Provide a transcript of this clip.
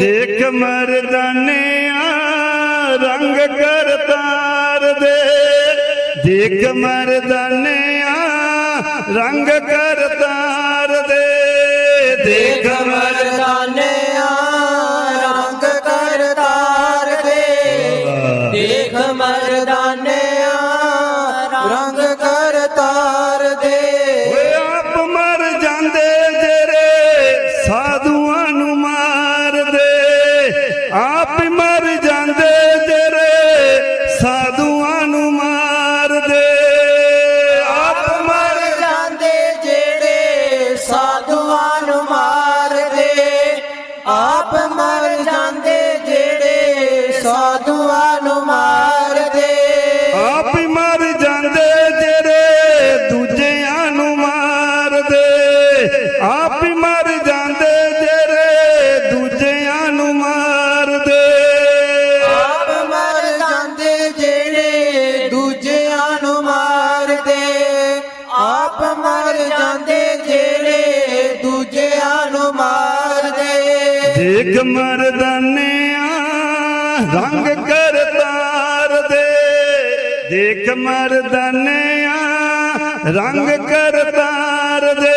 ਦੇਖ ਮਰਦਾਨਿਆਂ ਰੰਗ ਕਰਤਾਰ ਦੇ। ਦੇਖ ਮਰਦਾਨਿਆਂ ਰੰਗ ਕਰਤਾਰ ਦੇ। ਦੇਖ ਮਰਦਾਨਿਆਂ ਰੰਗ ਕਰਤਾਰ ਦੇ। ਦੇਖ ਮਰਦਾਨਿਆਂ ਰੰਗ ਸਾਧੂਆਂ ਨੂੰ ਮਾਰਦੇ ਆਪ ਮਰ ਜਾਂਦੇ ਜਿਹੜੇ ਸਾਧੂਆਂ ਨੂੰ ਮਾਰਦੇ। ਆਪ ਹੀ ਮਰ ਜਾਂਦੇ ਜਿਹੜੇ ਦੂਜਿਆਂ ਨੂੰ ਮਾਰਦੇ। ਆਪ ਹੀ ਮਰ ਜਾਂਦੇ ਜਿਹੜੇ ਦੂਜਿਆਂ ਨੂੰ ਮਾਰਦੇ। ਆਪ ਮਰ ਜਾਂਦੇ ਜਿਹੜੇ ਦੂਜਿਆਂ ਨੂੰ ਮਾਰਦੇ। ਆਪ ਦੂਜਿਆਂ ਨੂੰ ਮਾਰਦੇ। ਦੇਖ ਮਰਦਾਨਿਆਂ ਰੰਗ ਕਰਤਾਰ ਦੇ ਦੇਖ ਮਰਦਾਨਿਆਂ ਰੰਗ ਕਰਤਾਰ ਦੇ